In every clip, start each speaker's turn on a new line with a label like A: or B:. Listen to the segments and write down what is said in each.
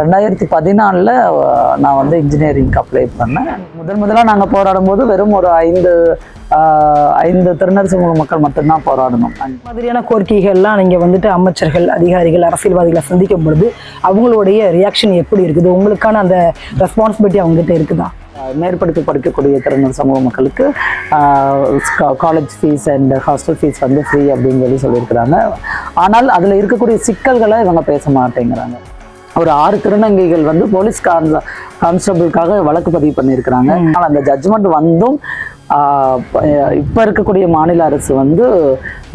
A: ரெண்டாயிரத்தி பதினாலில் நான் வந்து இன்ஜினியரிங்க்கு அப்ளை பண்ணேன். முதல் முதலாக நாங்கள் போராடும் போது வெறும் ஒரு ஐந்து ஐந்து திருநர் சமூக மக்கள் மட்டும்தான் போராடணும்.
B: இந்த மாதிரியான கோரிக்கைகள்லாம் நீங்கள் வந்துட்டு அமைச்சர்கள் அதிகாரிகள் அரசியல்வாதிகளை சந்திக்கும் பொழுது அவங்களுடைய ரியாக்ஷன் எப்படி இருக்குது? உங்களுக்கான அந்த ரெஸ்பான்சிபிலிட்டி அவங்ககிட்ட இருக்குதா?
A: ஆஹ் மேற்படிப்பு படிக்கக்கூடிய திறனர் சமூக மக்களுக்கு college fees and hostel fees வந்து ஃப்ரீ அப்படின்னு சொல்லி சொல்லியிருக்கிறாங்க. ஆனால் அதில் இருக்கக்கூடிய சிக்கல்களை இவங்க பேச மாட்டேங்கிறாங்க. ஒரு ஆறு திருநங்கைகள் வந்து போலீஸ் கான்ஸ் கான்ஸ்டபிளுக்காக வழக்கு பதிவு பண்ணியிருக்கிறாங்க. ஆனால் அந்த ஜட்ஜ்மெண்ட் வந்தும் இப்ப இருக்கக்கூடிய மாநில அரசு வந்து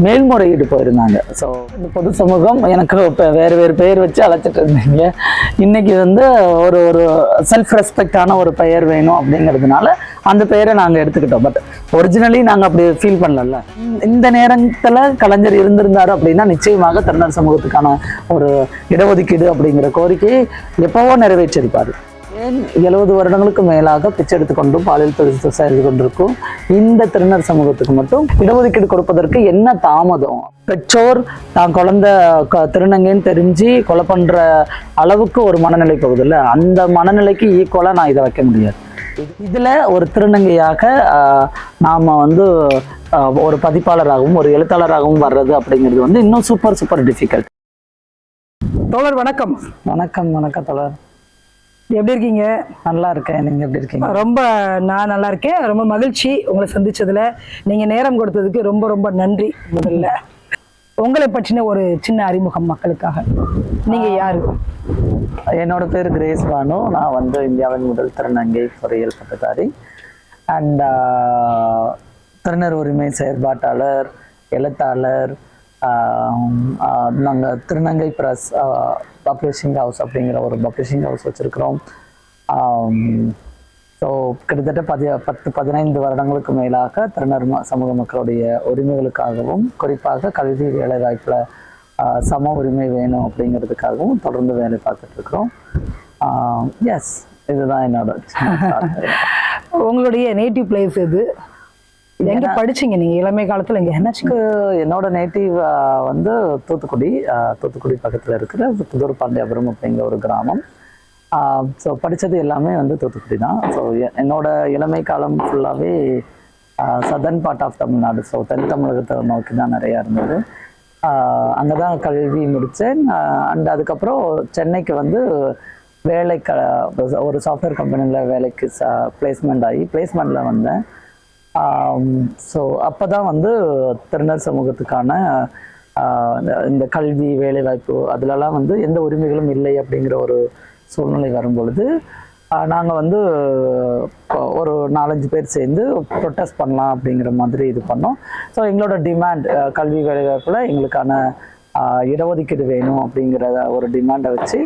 A: மேல்முறையீடு போயிருந்தாங்க. ஸோ இந்த பொது சமூகம் எனக்கு இப்போ வேறு வேறு பெயர் வச்சு அழைச்சிட்டு இருந்தீங்க. இன்னைக்கு வந்து ஒரு ஒரு செல்ஃப் ரெஸ்பெக்டான ஒரு பெயர் வேணும் அப்படிங்கிறதுனால அந்த பெயரை நாங்கள் எடுத்துக்கிட்டோம். பட் ஒரிஜினலி நாங்கள் அப்படி ஃபீல் பண்ணல இந்த நேரத்தில் கலைஞர் இருந்திருந்தாரு அப்படின்னா நிச்சயமாக திருநர் சமூகத்துக்கான ஒரு இடஒதுக்கீடு அப்படிங்கிற கோரிக்கையை எப்போவோ நிறைவேற்றியிருப்பார். ஏன் எழுபது வருடங்களுக்கு மேலாக பிச்சை எடுத்துக்கொண்டும் பாலியல் தொழில் செய்து கொண்டிருக்கும் இந்த திருநர் சமூகத்துக்கு மட்டும் இடஒதுக்கீடு கொடுப்பதற்கு என்ன தாமதம்? பெற்றோர் தான் குழந்தை க திருநங்கைன்னு தெரிஞ்சு கொலை பண்ணுற அளவுக்கு ஒரு மனநிலை போகுதுல்ல? அந்த மனநிலைக்கு ஈக்குவலாக நான் இதை வைக்க முடியாது. இதுல ஒரு திருநங்கையாக நாம வந்து ஒரு பதிப்பாளராகவும் ஒரு எழுத்தாளராகவும் வர்றது அப்படிங்கிறது வந்து இன்னும் சூப்பர் சூப்பர் டிஃபிகல்ட்
B: தோழர் வணக்கம்.
A: வணக்கம் வணக்கம் தோழர்.
B: எப்படி இருக்கீங்க?
A: நல்லா இருக்கேன். நீங்க எப்படி இருக்கீங்க?
B: ரொம்ப நான் நல்லா இருக்கேன். ரொம்ப மகிழ்ச்சி உங்களை சந்திச்சதுல. நீங்க நேரம் கொடுத்ததுக்கு ரொம்ப ரொம்ப நன்றி முதல்ல. உங்களை பற்றின ஒரு சின்ன அறிமுகம் மக்களுக்காக. நீங்க யாரு?
A: என்னோட பேர் கிரேஸ் பானு. நான் வந்து இந்தியாவின் முதல் திருநங்கை பொறியியல் பட்டதாரி. அண்ட் திருநர் உரிமை செயற்பாட்டாளர் எழுத்தாளர் நாங்கள் திருநங்கை ப்ரெஸ் பப்ளிஷிங் ஹவுஸ் அப்படிங்கிற ஒரு பப்ளிஷிங் ஹவுஸ் வச்சுருக்கிறோம். ஸோ கிட்டத்தட்ட பதி பத்து பதினைந்து வருடங்களுக்கு மேலாக ம- சமூக மக்களுடைய உரிமைகளுக்காகவும் குறிப்பாக கல்வி வேலைவாய்ப்பில் சம உரிமை வேணும் அப்படிங்கிறதுக்காகவும் தொடர்ந்து வேலை பார்த்துட்டு இருக்கிறோம் எஸ் இதுதான் என்னோட
B: உங்களுடைய நேட்டிவ் பிளேஸ் இது எங்க படிச்சீங்க நீங்க? இளமை காலத்துல இங்க என்ன
A: எனக்கு என்னோட நேட்டிவ் வந்து தூத்துக்குடி தூத்துக்குடி பக்கத்தில் இருக்கிற புதூர் பாண்டியாபுரம் அப்படிங்கிற ஒரு கிராமம். ஸோ படித்தது எல்லாமே வந்து தூத்துக்குடி தான். ஸோ என்னோட இளமை காலம் ஃபுல்லாகவே southern part of Tamil Nadu. So தென் தமிழகத்தை நோக்கி தான் நிறையா இருந்தது. அங்கே தான் கல்வி முடித்தேன் அண்ட் அதுக்கப்புறம் சென்னைக்கு வந்து வேலை க ஒரு சாஃப்ட்வேர் கம்பெனியில் வேலைக்கு பிளேஸ்மெண்ட் ஆகி பிளேஸ்மெண்ட்டில் வந்தேன். ஸோ அப்போ தான் வந்து திருநர் சமூகத்துக்கான இந்த- இந்த கல்வி வேலைவாய்ப்பு அதிலலாம் வந்து எந்த உரிமைகளும் இல்லை அப்படிங்கிற ஒரு சூழ்நிலை வரும்பொழுது நாங்கள் வந்து ஒரு நாலஞ்சு பேர் சேர்ந்து ப்ரொட்டஸ்ட் பண்ணலாம் அப்படிங்கிற மாதிரி இது பண்ணோம். ஸோ எங்களோட டிமாண்ட் கல்வி வேலைவாய்ப்பில் எங்களுக்கான இடஒதுக்கீடு வேணும் அப்படிங்கிற ஒரு டிமாண்டை வச்சு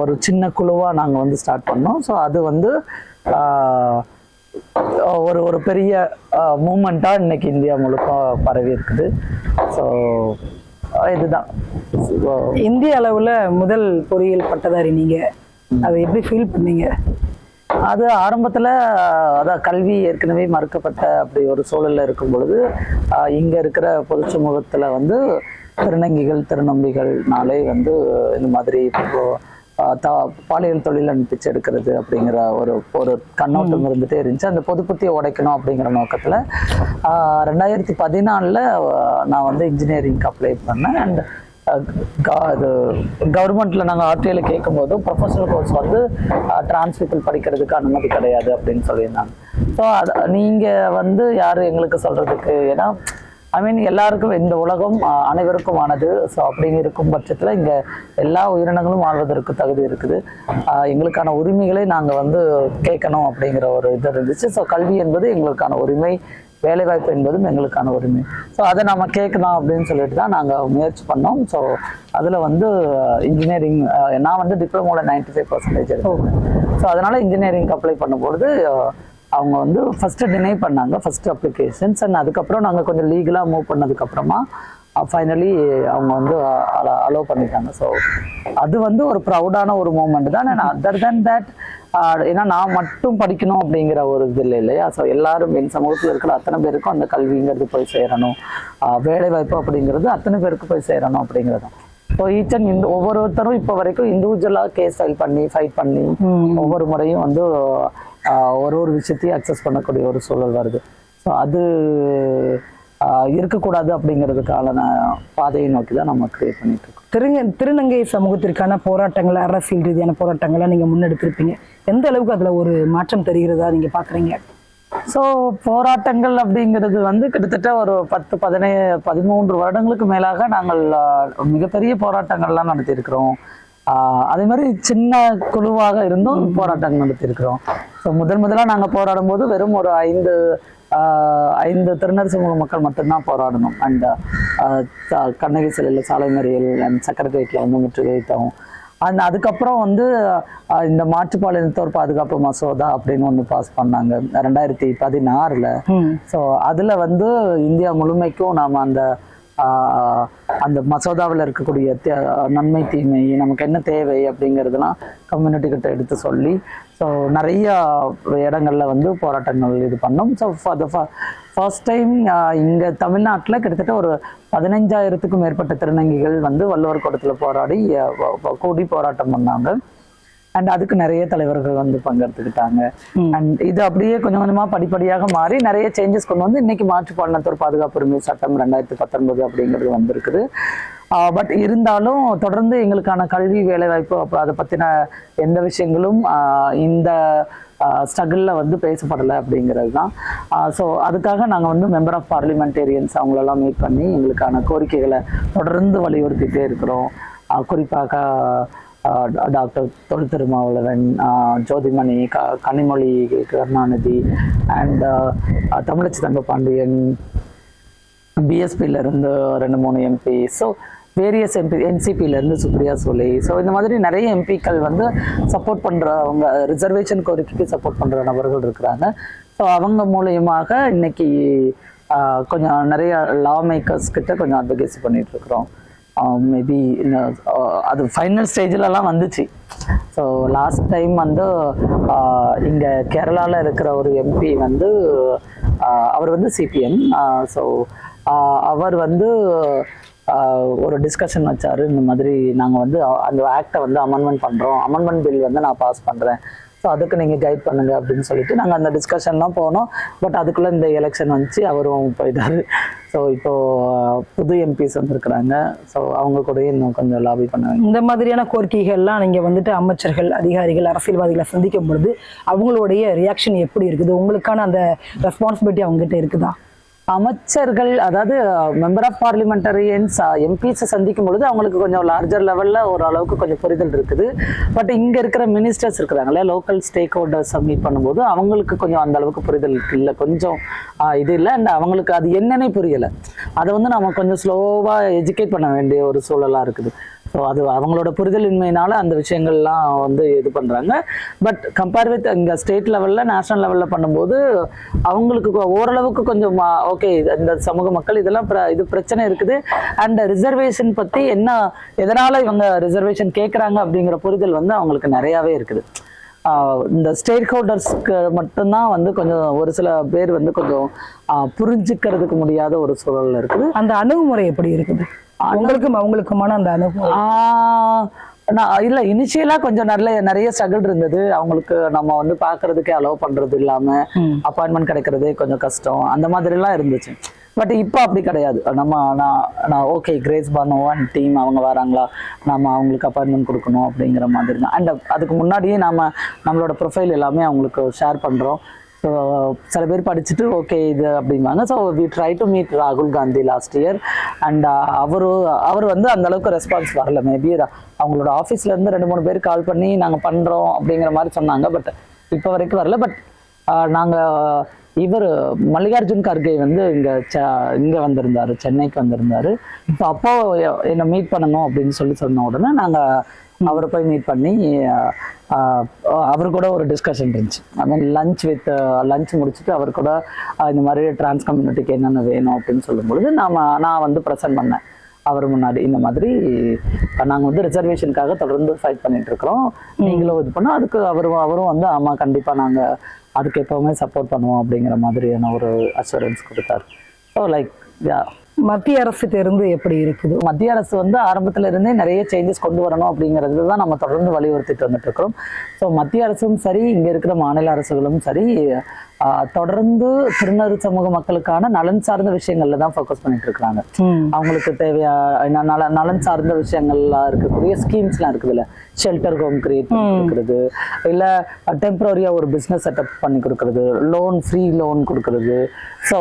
A: ஒரு சின்ன குழுவாக நாங்கள் வந்து ஸ்டார்ட் பண்ணோம். ஸோ அது வந்து ஒரு ஒரு பெரிய மூமெண்ட்டாக இன்னைக்கு இந்தியா முழுக்க பரவி இருக்குது. ஸோ இதுதான்.
B: இந்திய அளவுல முதல் பொறியியல் பட்டதாரி நீங்க. அதை எப்படி ஃபீல் பண்ணீங்க?
A: அது ஆரம்பத்தில் அதான் கல்வி ஏற்கனவே மறுக்கப்பட்ட அப்படி ஒரு சூழல்ல இருக்கும் பொழுது இங்க இருக்கிற பொது சமூகத்துல வந்து திருநங்கைகள் திருநம்பிகள்னாலே வந்து இந்த மாதிரி இப்போ ஆஹ் த- பாலியல் தொழில் பிச்சை எடுக்கிறது அப்படிங்கிற ஒரு ஒரு கண்ணோட்டம் இருந்துட்டே இருந்துச்சு. அந்த பொது புத்தியை உடைக்கணும் அப்படிங்கிற நோக்கத்துல ரெண்டாயிரத்தி பதினாலில் நான் வந்து இன்ஜினியரிங்க்கு அப்ளை பண்ணேன். அண்ட் இது கவர்மெண்ட்ல நாங்கள் ஆர்டிஐல கேட்கும்போது ப்ரொஃபஷனல் கோர்ஸ் வந்து டிரான்ஸ் பீப்புள் படிக்கிறதுக்கு அனுமதி கிடையாது அப்படின்னு சொல்லியிருந்தாங்க. ஸோ அது நீங்கள் வந்து யார் எங்களுக்கு சொல்றதுக்கு? ஏன்னா ஐ மீன் எல்லாருக்கும் இந்த உலகம் அனைவருக்குமானது. ஸோ அப்படின்னு இருக்கும் பட்சத்தில் இங்கே எல்லா உயிரினங்களும் வாழ்வதற்கு தகுதி இருக்குது. எங்களுக்கான உரிமைகளை நாங்கள் வந்து கேட்கணும் அப்படிங்கிற ஒரு இது இருந்துச்சு. ஸோ கல்வி என்பது எங்களுக்கான உரிமை வேலைவாய்ப்பு என்பதும் எங்களுக்கான உரிமை. ஸோ அதை நம்ம கேட்கலாம் அப்படின்னு சொல்லிட்டு தான் நாங்கள் முயற்சி பண்ணோம். ஸோ அதில் வந்து இன்ஜினியரிங் நான் வந்து டிப்ளமோவில் நைன்டி ஃபைவ் பர்சன்டேஜ் எடுத்தேன் ஸோ அதனால் இன்ஜினியரிங் அப்ளை பண்ணும்பொழுது அவங்க வந்து ஃபஸ்ட்டு டினை பண்ணாங்க ஃபஸ்ட்டு அப்ளிகேஷன்ஸ் அண்ட் அதுக்கப்புறம் நாங்கள் கொஞ்சம் லீகலாக மூவ் பண்ணதுக்கப்புறமா ஃபைனலி அவங்க வந்து அலோவ் பண்ணிட்டாங்க. ஸோ அது வந்து ஒரு ப்ரௌடான ஒரு மூமெண்ட் தான். அண்ட் அதர் தென் தட் ஏன்னா நான் மட்டும் படிக்கணும் அப்படிங்கிற ஒரு இது இல்லை இல்லையா? ஸோ எல்லாரும் என் சமூகத்தில் இருக்கிற அத்தனை பேருக்கும் அந்த கல்விங்கிறது போய் சேரணும். வேலை வாய்ப்பு அப்படிங்கிறது அத்தனை பேருக்கு போய் சேரணும் அப்படிங்கிறது ஸோ ஈச் அண்ட் இந்த ஒவ்வொருத்தரும் இப்போ வரைக்கும் இண்டிவிஜுவலாக கேஸ் ஃபைல் பண்ணி ஃபைட் பண்ணி ஒவ்வொரு முறையும் வந்து ஒரு ஒரு விஷயத்தையும் அக்சஸ் பண்ணக்கூடிய ஒரு சூழல் வருது. ஸோ அது இருக்கக்கூடாது அப்படிங்கிறதுக்கான பாதையை நோக்கி தான் நம்ம கிரியேட் பண்ணிட்டு இருக்கோம்.
B: திருங்க திருநங்கை சமூகத்திற்கான போராட்டங்கள் அரசியல் ரீதியான போராட்டங்களை நீங்க முன்னெடுத்திருப்பீங்க. எந்த அளவுக்கு அதுல ஒரு மாற்றம் தெரிகிறதா நீங்க பாக்குறீங்க?
A: ஸோ போராட்டங்கள் அப்படிங்கிறது வந்து கிட்டத்தட்ட ஒரு பத்து பதினே பதிமூன்று வருடங்களுக்கு மேலாக நாங்கள் மிகப்பெரிய போராட்டங்கள்லாம் நடத்தியிருக்கிறோம். அதே மாதிரி சின்ன குழுவாக இருந்தும் போராட்டங்கள் நடத்தியிருக்கிறோம். ஸோ முதல் முதலாக நாங்கள் போராடும் போது வெறும் ஒரு ஐந்து ஐந்து திருநர் சமூக மக்கள் மட்டும்தான் போராடணும். அண்ட் கண்ணகி சிலையில் சாலை மறியல் அண்ட் செக்ரட்டரியேட்டில் வந்து முற்றுகை வைத்தோம் அந்த அதுக்கப்புறம் வந்து இந்த மாற்றுப்பாலினத்தோர் பாதுகாப்பு மசோதா அப்படின்னு ஒன்று பாஸ் பண்ணாங்க. ரெண்டாயிரத்தி பதினாறுல. ஸோ அதுல வந்து இந்தியா முழுமைக்கும் நாம அந்த அந்த மசோதாவில் இருக்கக்கூடிய தே- நன்மை தீமை நமக்கு என்ன தேவை அப்படிங்கிறதுலாம் கம்யூனிட்டி கிட்ட எடுத்து சொல்லி ஸோ நிறைய இடங்கள்ல வந்து போராட்டங்கள் இது பண்ணோம். So for the first time இங்கே தமிழ்நாட்டில் கிட்டத்தட்ட ஒரு பதினஞ்சாயிரத்துக்கும் மேற்பட்ட திருநங்கைகள் வந்து வள்ளுவர் கூடத்தில் போராடி கூடி போராட்டம் பண்ணாங்க. அண்ட் அதுக்கு நிறைய தலைவர்கள் வந்து பங்கெடுத்துக்கிட்டாங்க. அண்ட் இது அப்படியே கொஞ்சம் கொஞ்சமா படிப்படியாக மாறி நிறைய சேஞ்சஸ் கொண்டு வந்து இன்னைக்கு மாற்றுப்பாலினத்தோர் பாதுகாப்பு உரிமை சட்டம் ரெண்டாயிரத்தி பத்தொன்பது அப்படிங்கிறது வந்திருக்குது. பட் இருந்தாலும் தொடர்ந்து எங்களுக்கான கல்வி வேலைவாய்ப்பு அப்புறம் அதை பத்தின எந்த விஷயங்களும் இந்த ஸ்ட்ரகிளில் வந்து பேசப்படலை அப்படிங்கிறது தான். ஸோ அதுக்காக நாங்கள் வந்து மெம்பர் ஆஃப் பார்லிமெண்டேரியன்ஸ் அவங்களெல்லாம் மீட் பண்ணி எங்களுக்கான கோரிக்கைகளை தொடர்ந்து வலியுறுத்திட்டே இருக்கிறோம். குறிப்பாக டாக்டர் தொல் திருமாவளவன் ஜோதிமணி க கனிமொழி கருணாநிதி அண்ட் தமிழச்சி தங்கபாண்டியன் பிஎஸ்பியில இருந்து ரெண்டு மூணு எம்பி ஸோ வேரியஸ் எம்பி என்சிபியிலேருந்து சுப்ரியா சோலி ஸோ இந்த மாதிரி நிறைய எம்பிக்கள் வந்து சப்போர்ட் பண்ணுறவங்க ரிசர்வேஷன் கோரிக்கைக்கு சப்போர்ட் பண்ணுற நபர்கள் இருக்கிறாங்க. ஸோ அவங்க மூலயமாக இன்னைக்கு கொஞ்சம் நிறைய லா மேக்கர்ஸ் கிட்ட கொஞ்சம் அட்வகேசி பண்ணிட்டு இருக்கிறோம். Um, மேபி uh, அது ஃபைனல் ஸ்டேஜ்லலாம் வந்துச்சு. ஸோ லாஸ்ட் டைம் வந்து uh, இங்கே கேரளாவில் இருக்கிற ஒரு எம்பி வந்து uh, அவர் வந்து சிபிஎம் ஸோ அவர் வந்து ஒரு டிஸ்கஷன் வச்சார். இந்த மாதிரி நாங்கள் வந்து அந்த ஆக்டை வந்து அமெண்ட்மெண்ட் பண்ணுறோம் அமெண்ட்மெண்ட் பில் வந்து நான் பாஸ் பண்ணுறேன் ஸோ அதுக்கு நீங்கள் கைட் பண்ணுங்க அப்படின்னு சொல்லிட்டு நாங்கள் அந்த டிஸ்கஷன்லாம் போனோம். பட் அதுக்குள்ளே இந்த எலெக்ஷன் வந்துச்சு. அவரும் போயிட்டாரு. ஸோ இப்போ புது எம்பிஸ் வந்திருக்கிறாங்க. ஸோ அவங்க கூடயும் இன்னும் கொஞ்சம் லாபி பண்ணுவாங்க
B: இந்த மாதிரியான கோரிக்கைகள்லாம் நீங்கள் வந்துட்டு அமைச்சர்கள் அதிகாரிகள் அரசியல்வாதிகளை சந்திக்கும் பொழுது அவங்களுடைய ரியாக்ஷன் எப்படி இருக்குது? உங்களுக்கான அந்த ரெஸ்பான்சிபிலிட்டி அவங்ககிட்ட இருக்குதா?
A: அமைச்சர்கள் அதாவது மெம்பர் ஆஃப் பார்லிமெண்டரியன்ஸ் எம்பிஸை சந்திக்கும் பொழுது அவங்களுக்கு கொஞ்சம் லார்ஜர் லெவலில் ஓரளவுக்கு கொஞ்சம் புரிதல் இருக்குது. பட் இங்கே இருக்கிற மினிஸ்டர்ஸ் இருக்கிறாங்களே லோக்கல் ஸ்டேக் ஹோல்டர்ஸ் மீட் பண்ணும்போது அவங்களுக்கு கொஞ்சம் அந்த அளவுக்கு புரிதல் இல்லை கொஞ்சம் uh, இது இல்லை. அண்ட் அவங்களுக்கு அது என்னன்னே புரியலை. அதை வந்து நம்ம கொஞ்சம் ஸ்லோவாக எஜுகேட் பண்ண வேண்டிய ஒரு சூழலாக இருக்குது. ஸோ அது அவங்களோட புரிதலின்மையினால அந்த விஷயங்கள்லாம் வந்து இது பண்ணுறாங்க பட் கம்பேர் வித் இங்கே ஸ்டேட் லெவலில் நேஷனல் லெவலில் பண்ணும்போது அவங்களுக்கு ஓரளவுக்கு கொஞ்சம் ஓகே இந்த சமூக மக்கள் இதெல்லாம் இது பிரச்சனை இருக்குது. அண்ட் ரிசர்வேஷன் பற்றி என்ன எதனால் இவங்க ரிசர்வேஷன் கேட்குறாங்க அப்படிங்கிற புரிதல் வந்து அவங்களுக்கு நிறையாவே இருக்குது. இந்த ஸ்டேக் ஹோல்டர்ஸ்க்கு மட்டும்தான் வந்து கொஞ்சம் ஒரு சில பேர் வந்து கொஞ்சம் புரிஞ்சுக்கிறதுக்கு முடியாத ஒரு சூழல் இருக்குது.
B: அந்த அணுகுமுறை எப்படி இருக்குது? உங்களுக்கும் அவங்களுக்குமான அந்த
A: ஆஹ் நான் இல்ல இனிஷியலா கொஞ்சம் நல்ல நிறைய ஸ்ட்ரகிள் இருந்தது. அவங்களுக்கு நம்ம வந்து பாக்குறதுக்கே அலோவ் பண்றது இல்லாம அப்பாயின்மெண்ட் கிடைக்கிறதே கொஞ்சம் கஷ்டம். அந்த மாதிரி எல்லாம் இருந்துச்சு. பட் இப்போ அப்படி கிடையாது. நம்ம நான் நான் ஓகே கிரேஸ் அண்ட் டீம் அவங்க வராங்களா? நம்ம அவங்களுக்கு அப்பாயின்மெண்ட் கொடுக்கணும் அப்படிங்கிற மாதிரி தான். அண்ட் அதுக்கு முன்னாடியே நாம நம்மளோட ப்ரொஃபைல் எல்லாமே அவங்களுக்கு ஷேர் பண்றோம். ஸோ சில பேர் படிச்சுட்டு ஓகே இது அப்படிம்பாங்க. So we try to meet ராகுல் காந்தி லாஸ்ட் இயர் அண்ட் அவரு அவர் வந்து அந்த அளவுக்கு ரெஸ்பான்ஸ் வரல. மேபி அவங்களோட ஆஃபீஸ்ல இருந்து ரெண்டு மூணு பேர் கால் பண்ணி நாங்கள் பண்றோம் அப்படிங்கிற மாதிரி சொன்னாங்க. பட் இப்போ வரைக்கும் வரல. பட் uh, நாங்கள் இவர் மல்லிகார்ஜுன் கார்கே வந்து இங்கே ச இங்கே வந்திருந்தாரு. சென்னைக்கு வந்திருந்தாரு. இப்போ அப்போ என்னை மீட் பண்ணணும் அப்படின்னு சொல்லி சொன்ன உடனே நாங்கள் அவரை போய் மீட் பண்ணி அவர் கூட ஒரு டிஸ்கஷன் இருந்துச்சு. I mean lunch with lunch முடிச்சுட்டு அவர் கூட இந்த மாதிரி டிரான்ஸ் கம்யூனிட்டிக்கு என்னென்ன வேணும் அப்படின்னு சொல்லும்பொழுது நாம நான் வந்து ப்ரெசென்ட் பண்ணேன். அவர் முன்னாடி இந்த மாதிரி நாங்கள் வந்து ரிசர்வேஷனுக்காக தொடர்ந்து ஃபைட் பண்ணிட்டு இருக்கிறோம். நீங்களும் இது பண்ணோம் அதுக்கு அவரும் அவரும் வந்து ஆமாம் கண்டிப்பாக நாங்கள் அதுக்கு எப்பவுமே சப்போர்ட் பண்ணுவோம் அப்படிங்கிற மாதிரியான ஒரு அஷூரன்ஸ் கொடுத்தாரு. ஸோ லைக் யா
B: மத்திய அரசுகிட்ட இருந்து எப்படி இருக்குது?
A: மத்திய அரசு வந்து ஆரம்பத்துல இருந்தே நிறைய சேஞ்சஸ் கொண்டு வரணும் அப்படிங்கிறது தான் நம்ம தொடர்ந்து வலியுறுத்திட்டு வந்துட்டு இருக்கிறோம் ஸோ மத்திய அரசும் சரி இங்க இருக்கிற மாநில அரசுகளும் சரி தொடர்ந்து திருநெல் சமூக மக்களுக்கான நலன் சார்ந்த விஷயங்கள்ல தான் ஃபோக்கஸ் பண்ணிட்டு இருக்காங்க. அவங்களுக்கு தேவையா நலன் சார்ந்த விஷயங்கள்லாம் இருக்கக்கூடிய ஸ்கீம்ஸ்லாம் இருக்குதுல்ல. ஷெல்டர் ஹோம் கிரியேட் கொடுக்கறது. இல்ல டெம்பரரியா ஒரு பிசினஸ் செட்டப் பண்ணி கொடுக்கறது. லோன் ஃப்ரீ லோன் கொடுக்கறது. ஸோ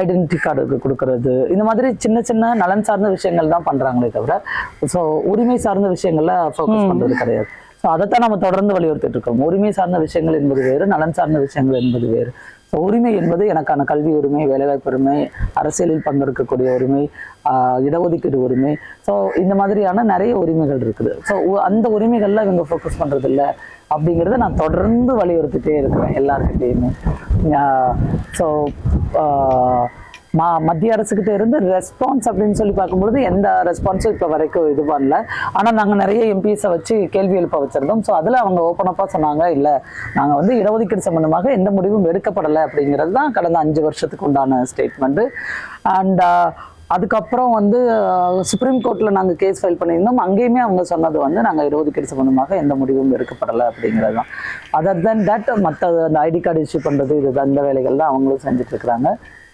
A: ஐடென்டிட்டி கார்டு கொடுக்கறது. இந்த மாதிரி சின்ன சின்ன நலன் சார்ந்த விஷயங்கள் தான் பண்றாங்களே தவிர ஸோ உரிமை சார்ந்த விஷயங்கள்ல ஃபோக்கஸ் பண்றது கிடையாது. ஸோ அதைத்தான் நம்ம தொடர்ந்து வலியுறுத்திட்டு இருக்கோம். உரிமை சார்ந்த விஷயங்கள் என்பது வேறு நலன் சார்ந்த விஷயங்கள் என்பது வேறு. ஸோ உரிமை என்பது எனக்கான கல்வி உரிமை வேலைவாய்ப்பு உரிமை அரசியலில் பங்கெடுக்கக்கூடிய உரிமை ஆஹ் இடஒதுக்கீடு உரிமை. ஸோ இந்த மாதிரியான நிறைய உரிமைகள் இருக்குது. ஸோ அந்த உரிமைகள்ல இவங்க ஃபோக்கஸ் பண்றது இல்ல அப்படிங்கிறத நான் தொடர்ந்து வலியுறுத்திட்டே இருக்கிறேன் எல்லாருக்கிட்டையுமே ஸோ மா மத்திய அரசுக்கிட்ட இருந்து ரெஸ்பான்ஸ் அப்படின்னு சொல்லி பார்க்கும்பொழுது எந்த ரெஸ்பான்ஸும் இப்போ வரைக்கும் இது பண்ணல. ஆனால் நாங்கள் நிறைய எம்பிஸை வச்சு கேள்வி எழுப்ப வச்சிருந்தோம். ஸோ அதில் அவங்க ஓப்பனப்பாக சொன்னாங்க இல்லை நாங்கள் வந்து இடஒதுக்கீடு சம்பந்தமாக எந்த முடிவும் எடுக்கப்படலை. அப்படிங்கிறது தான் கடந்த அஞ்சு வருஷத்துக்கு உண்டான ஸ்டேட்மெண்ட்டு அண்ட் uh, அதுக்கப்புறம் வந்து சுப்ரீம் கோர்ட்டில் நாங்கள் கேஸ் ஃபைல் பண்ணியிருந்தோம். அங்கேயுமே அவங்க சொன்னது வந்து நாங்கள் இடஒதுக்கீடு சம்பந்தமாக எந்த முடிவும் எடுக்கப்படலை. அப்படிங்கிறது தான். அதர் தென் தட் மற்ற அந்த ஐடி கார்டு இஷ்யூ பண்ணுறது இது அந்த வேலைகள் தான் அவங்களும் செஞ்சுட்டு இருக்கிறாங்க.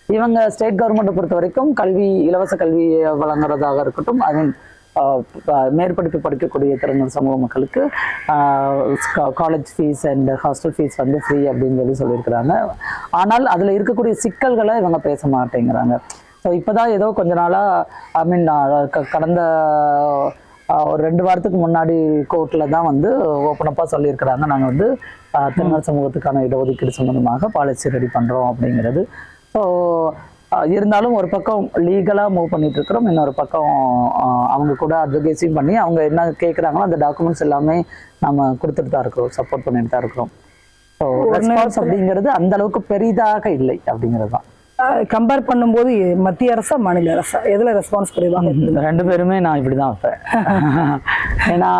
A: இவங்க ஸ்டேட் கவர்மெண்ட்டை பொறுத்த வரைக்கும் கல்வி இலவச கல்வியை வழங்குறதாக இருக்கட்டும். ஐ மீன் மேற்படிப்பு படிக்கக்கூடிய திறனர் சமூக மக்களுக்கு college fees and hostel fees வந்து ஃப்ரீ அப்படின்னு சொல்லி சொல்லியிருக்கிறாங்க. ஆனால் அதில் இருக்கக்கூடிய சிக்கல்களை இவங்க பேச மாட்டேங்கிறாங்க. ஸோ இப்போதான் ஏதோ கொஞ்ச நாளாக ஐ மீன் கடந்த ஒரு ரெண்டு வாரத்துக்கு முன்னாடி கோர்ட்டில் தான் வந்து ஓப்பனப்பாக சொல்லியிருக்கிறாங்க. நாங்கள் வந்து ஆஹ், திருநெல் சமூகத்துக்கான இடஒதுக்கீடு சம்பந்தமாக பாலிசி ரெடி பண்ணுறோம் அப்படிங்கிறது. ஸோ இருந்தாலும் ஒரு பக்கம் லீகலாக மூவ் பண்ணிட்டு இருக்கிறோம். இன்னொரு பக்கம் அவங்க கூட அட்வொகேசியும் பண்ணி அவங்க என்ன கேட்குறாங்களோ அந்த டாக்குமெண்ட்ஸ் எல்லாமே நம்ம கொடுத்துட்டு தான் இருக்கிறோம். சப்போர்ட் பண்ணிட்டு தான் இருக்கிறோம். ஸோ ரெஸ்பான்ஸ் அப்படிங்கிறது அந்த அளவுக்கு பெரிதாக இல்லை அப்படிங்கிறது தான்.
B: கம்பேர் பண்ணும்போது மத்திய அரசா மாநில அரசா? எதுல ரெஸ்பான்ஸ் குறைவாக?
A: ரெண்டு பேருமே நான் இப்படிதான் வைப்பேன். ஏன்னா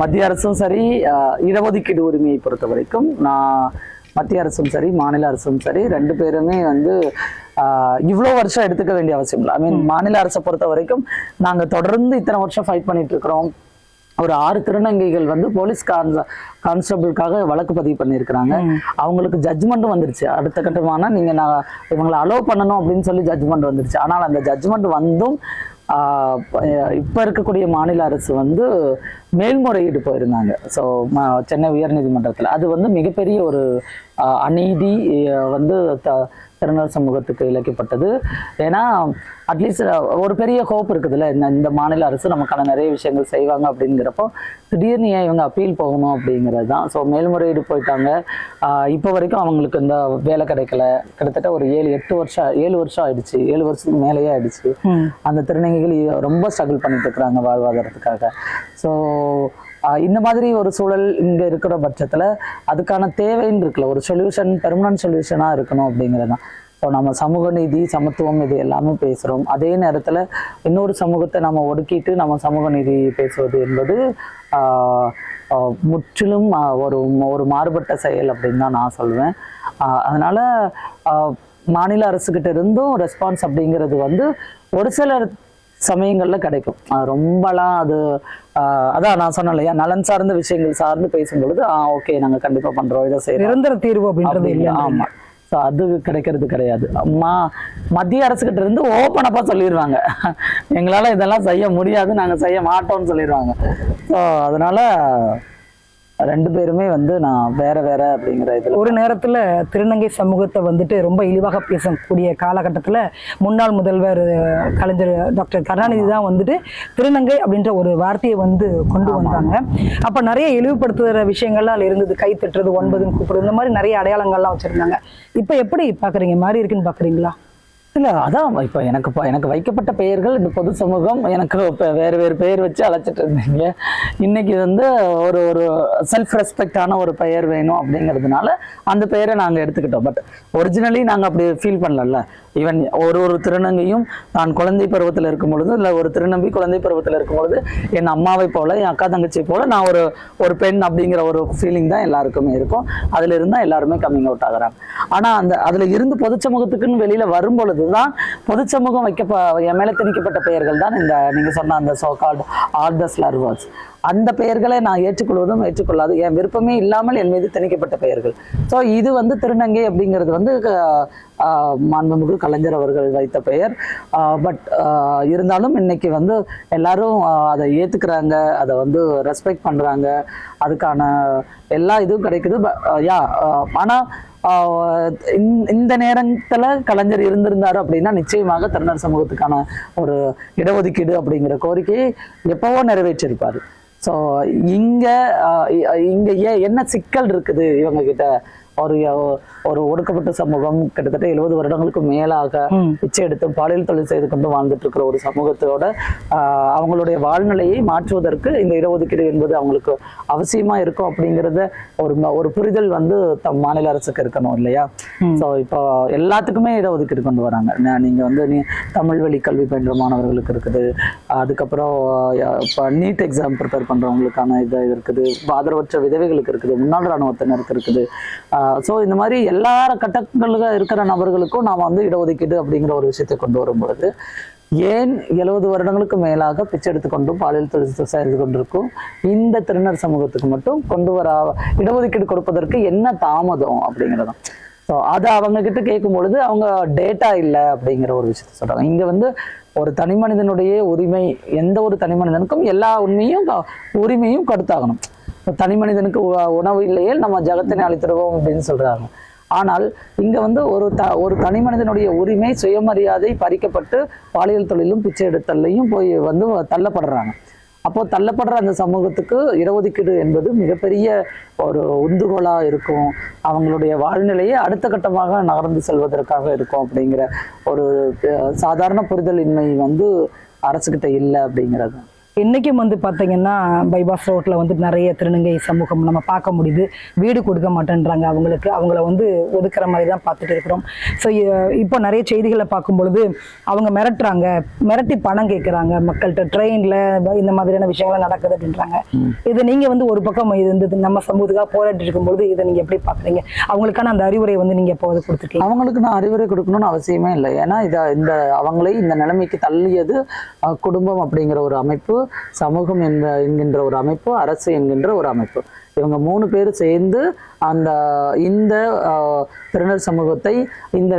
A: மத்திய அரசும் சரி இடஒதுக்கீடு உரிமையை பொறுத்த வரைக்கும் நான் மத்திய அரசும் சரி மாநில அரசும் சரி ரெண்டு பேருமே வந்து இவ்வளோ வருஷம் எடுத்துக்க வேண்டிய அவசியம் இல்லை. ஐ மீன் மாநில அரசை பொறுத்த வரைக்கும் நாங்க தொடர்ந்து இத்தனை வருஷம் ஃபைட் பண்ணிட்டு இருக்கிறோம். ஒரு ஆறு திருநங்கைகள் வந்து போலீஸ் கான்ஸ் கான்ஸ்டபிளுக்காக வழக்கு பதிவு பண்ணியிருக்கிறாங்க. அவங்களுக்கு ஜட்ஜ்மெண்ட்டும் வந்துருச்சு. அடுத்த கட்டமான நீங்க நான் இவங்களை அலோவ் பண்ணணும் அப்படின்னு சொல்லி ஜட்ஜ்மெண்ட் வந்துருச்சு. ஆனால் அந்த ஜட்ஜ்மெண்ட் வந்தும் இப்போ இருக்கக்கூடிய மாநில அரசு வந்து மேல்முறையீடு போயிருந்தாங்க. ஸோ சென்னை உயர்நீதிமன்றத்தில். அது வந்து மிகப்பெரிய ஒரு அநீதி வந்து த திருநெல் சமூகத்துக்கு இழைக்கப்பட்டது. ஏன்னா அட்லீஸ்ட் ஒரு பெரிய ஹோப் இருக்குதுல்ல இந்த இந்த மாநில அரசு நமக்கான நிறைய விஷயங்கள் செய்வாங்க அப்படிங்கிறப்போ திடீர்னு ஏன் இவங்க அப்பீல் போகணும் அப்படிங்கிறது தான். ஸோ மேல்முறையீடு போயிட்டாங்க. இப்போ வரைக்கும் அவங்களுக்கு இந்த வேலை கிடைக்கல. கிட்டத்தட்ட ஒரு ஏழு எட்டு வருஷம் ஏழு வருஷம் ஆயிடுச்சு. ஏழு வருஷத்துக்கு மேலேயே ஆயிடுச்சு. அந்த திருநங்கைகள் ரொம்ப ஸ்ட்ரகிள் பண்ணிட்டு இருக்கிறாங்க வாழ்வாதாரத்துக்காக. ஸோ இந்த மாதிரி ஒரு சூழல் இங்க இருக்கிற பட்சத்துல அதுக்கான தேவைன்னு இருக்குல்ல ஒரு சொல்யூஷன் பெர்மனன்ட் சொல்யூஷனா இருக்கணும் அப்படிங்கிறது தான். இப்போ நம்ம சமூக நீதி சமத்துவம் இது எல்லாமே பேசுகிறோம் அதே நேரத்தில் இன்னொரு சமூகத்தை நம்ம ஒடுக்கிட்டு நம்ம சமூக நீதி பேசுவது என்பது முற்றிலும் ஒரு ஒரு மாறுபட்ட செயல் அப்படின்னு தான் நான் சொல்லுவேன் அதனால் மாநில அரசுக்கிட்ட இருந்தும் ரெஸ்பான்ஸ் அப்படிங்கிறது வந்து ஒரு சில சமயங்களில் கிடைக்கும். ரொம்பலாம் அது அதான் நான் சொன்னேன் இல்லையா நலன் சார்ந்த விஷயங்கள் சார்ந்து பேசும்பொழுது ஆ ஓகே நாங்க கண்டிப்பா பண்றோம் இதை செய்யறோம்.
B: நிரந்தர தீர்வு அப்படின்றது இல்லை
A: ஆமா. ஸோ அது கிடைக்கிறது கிடையாது. மா மத்திய அரசுகிட்ட இருந்து ஓப்பனப்பா சொல்லிடுவாங்க எங்களால இதெல்லாம் செய்ய முடியாது நாங்க செய்ய மாட்டோம்னு சொல்லிடுவாங்க ஸோ அதனால ரெண்டு பேருமே வந்து நான் வேற வேற அப்படிங்கிற இதுல
B: ஒரு நேரத்துல திருநங்கை சமூகத்தை வந்துட்டு ரொம்ப இழிவாக பேசக்கூடிய காலகட்டத்துல முன்னாள் முதல்வர் கலைஞர் டாக்டர் கருணாநிதி தான் வந்துட்டு திருநங்கை அப்படின்ற ஒரு வார்த்தையை வந்து கொண்டு வந்தாங்க. அப்ப நிறைய இழிவுபடுத்துகிற விஷயங்கள்லாம் அதுல இருந்தது. கை தட்டுறது ஒன்பதுன்னு கூப்பிடுறது இந்த மாதிரி நிறைய அடையாளங்கள்லாம் வச்சிருந்தாங்க. இப்ப எப்படி பாக்குறீங்க? மாறி இருக்குன்னு பாக்குறீங்களா?
A: இல்லை அதான் இப்போ எனக்கு எனக்கு வைக்கப்பட்ட பெயர்கள் இந்த பொது சமூகம் எனக்கு இப்போ வேறு வேறு பெயர் வச்சு அழைச்சிட்டு இருந்தீங்க. இன்னைக்கு வந்து ஒரு ஒரு செல்ஃப் ரெஸ்பெக்டான ஒரு பெயர் வேணும் அப்படிங்கிறதுனால அந்த பெயரை நாங்கள் எடுத்துக்கிட்டோம். பட் ஒரிஜினலி நாங்கள் அப்படி ஃபீல் பண்ணல ஈவன் ஒரு ஒரு திருநங்கையும் நான் குழந்தை பருவத்தில் இருக்கும் பொழுது இல்லை ஒரு திருநம்பி குழந்தை பருவத்தில் இருக்கும் பொழுது என் அம்மாவை போல என் அக்கா தங்கச்சி போல நான் ஒரு ஒரு பெண் அப்படிங்கிற ஒரு ஃபீலிங் தான் எல்லாருக்குமே இருக்கும். அதுல இருந்தால் எல்லாருமே கம்மிங் அவுட் ஆகுறாங்க. ஆனால் அந்த அதில் இருந்து பொது சமூகத்துக்குன்னு வெளியில் வரும் பொழுது தான் பொது சமூகம் வைக்க என் மேல திணிக்கப்பட்ட பெயர்கள் தான் இந்த நீங்க சொன்ன அந்த so called all the slur words அந்த பெயர்களை நான் ஏற்றுக்கொள்வதும் ஏற்றுக்கொள்ளாது. என் விருப்பமே இல்லாமல் என் மீது திணிக்கப்பட்ட பெயர்கள். ஸோ இது வந்து திருநங்கை அப்படிங்கிறது வந்து மாண்புமிகு கலைஞர் அவர்கள் வைத்த பெயர். பட் இருந்தாலும் இன்னைக்கு வந்து எல்லாரும் அதை ஏத்துக்கிறாங்க அதை வந்து ரெஸ்பெக்ட் பண்றாங்க. அதுக்கான எல்லா இதுவும் கிடைக்குது. யா ஆனால் இந்த- இந்த நேரத்துல கலைஞர் இருந்திருந்தாரு அப்படின்னா நிச்சயமாக திருநர் சமூகத்துக்கான ஒரு இடஒதுக்கீடு அப்படிங்கிற கோரிக்கையை எப்பவோ நிறைவேற்றியிருப்பார் ஸோ இங்க இங்கே இங்க ஏன் என்ன சிக்கல் இருக்குது இவங்க கிட்ட? ஒரு ஒரு ஒடுக்கப்பட்ட சமூகம் கிட்டத்தட்ட எழுபது வருடங்களுக்கு மேலாக. பிச்சை எடுத்து பாலியல் தொழில் செய்து கொண்டு வாழ்ந்துட்டு இருக்கிற ஒரு சமூகத்தோட அவங்களுடைய வாழ்நிலையை மாற்றுவதற்கு இந்த இடஒதுக்கீடு என்பது அவங்களுக்கு அவசியமா இருக்கும் அப்படிங்கிறத ஒரு ஒரு புரிதல் வந்து தம் மாநில அரசுக்கு இருக்கணும் இல்லையா? ஸோ இப்போ எல்லாத்துக்குமே இடஒதுக்கீடு கொண்டு வராங்க. நீங்க வந்து நீ தமிழ் வழி கல்வி பயின்ற மாணவர்களுக்கு இருக்குது. அதுக்கப்புறம் இப்போ நீட் எக்ஸாம் ப்ரிப்பேர் பண்றவங்களுக்கான இது இருக்குது. ஆதரவற்ற விதவைகளுக்கு இருக்குது. முன்னாள் ராணுவத்தினருக்கு இருக்குது. ஸோ இந்த மாதிரி எல்லா கட்டங்களில் இருக்கிற நபர்களுக்கும் நாம் வந்து இடஒதுக்கீடு அப்படிங்கிற ஒரு விஷயத்தை கொண்டு வரும்பொழுது ஏன் எழுபது வருடங்களுக்கு மேலாக பிச்சை எடுத்துக்கொண்டும் பாலியல் தொழில் செய்து கொண்டிருக்கும் இந்த திருநர் சமூகத்துக்கு மட்டும் கொண்டு வர இடஒதுக்கீடு கொடுப்பதற்கு என்ன தாமதம் அப்படிங்கிறது ஸோ அதை அவங்க கிட்ட கேட்கும் பொழுது அவங்க டேட்டா இல்லை அப்படிங்கிற ஒரு விஷயத்த சொல்றாங்க. இங்க வந்து ஒரு தனி மனிதனுடைய உரிமை எந்த ஒரு தனி மனிதனுக்கும் எல்லா உண்மையும் க- உரிமையும் கடுத்தாகணும் தனி மனிதனுக்கு உ- உணவு இல்லையே நம்ம ஜகத்தினை அளித்திருவோம் அப்படின்னு சொல்றாங்க. ஆனால் இங்க வந்து ஒரு த ஒரு தனி மனிதனுடைய உரிமை சுயமரியாதை பறிக்கப்பட்டு பாலியல் தொழிலும் பிச்சை எடுத்தல்லையும் போய் வந்து தள்ளப்படுறாங்க. அப்போ தள்ளப்படுற அந்த சமூகத்துக்கு இடஒதுக்கீடு என்பது மிகப்பெரிய ஒரு உந்துகோலா இருக்கும். அவங்களுடைய வாழ்நிலையை அடுத்த கட்டமாக நகர்ந்து செல்வதற்காக இருக்கும் அப்படிங்கிற ஒரு சாதாரண புரிதலின்மை வந்து அரசுகிட்ட இல்லை அப்படிங்கிறது.
B: இன்னைக்கும் வந்து பார்த்தீங்கன்னா பைபாஸ் ரோட்ல வந்து நிறைய திருநங்கை சமூகம் நம்ம பார்க்க முடியுது. வீடு கொடுக்க மாட்டேன்றாங்க அவங்களுக்கு. அவங்கள வந்து ஒதுக்குற மாதிரி தான் பார்த்துட்டு இருக்கிறோம். ஸோ இப்போ நிறைய செய்திகளை பார்க்கும் பொழுது அவங்க மிரட்டுறாங்க. மிரட்டி பணம் கேட்குறாங்க மக்கள்கிட்ட ட்ரெயினில் இந்த மாதிரியான விஷயங்கள்லாம் நடக்குது அப்படின்றாங்க. இது நீங்க வந்து ஒரு பக்கம் இது வந்து நம்ம சமூகத்துக்காக போராட்டி இருக்கும்பொழுது இதை நீங்க எப்படி பார்க்குறீங்க? அவங்களுக்கான அந்த அறிவுரை வந்து நீங்க எப்போது கொடுத்துருக்கீங்க?
A: அவங்களுக்கு நான் அறிவுரை கொடுக்கணும்னு அவசியமே இல்லை. ஏன்னா இத இந்த அவங்களை இந்த நிலைமைக்கு தள்ளியது குடும்பம் அப்படிங்கிற ஒரு அமைப்பு. சமூகம் என்ற என்கின்ற ஒரு அமைப்பு அரசு என்கின்ற ஒரு அமைப்பு. இவங்க மூணு பேர் சேர்ந்து அந்த இந்த திருநர் சமூகத்தை இந்த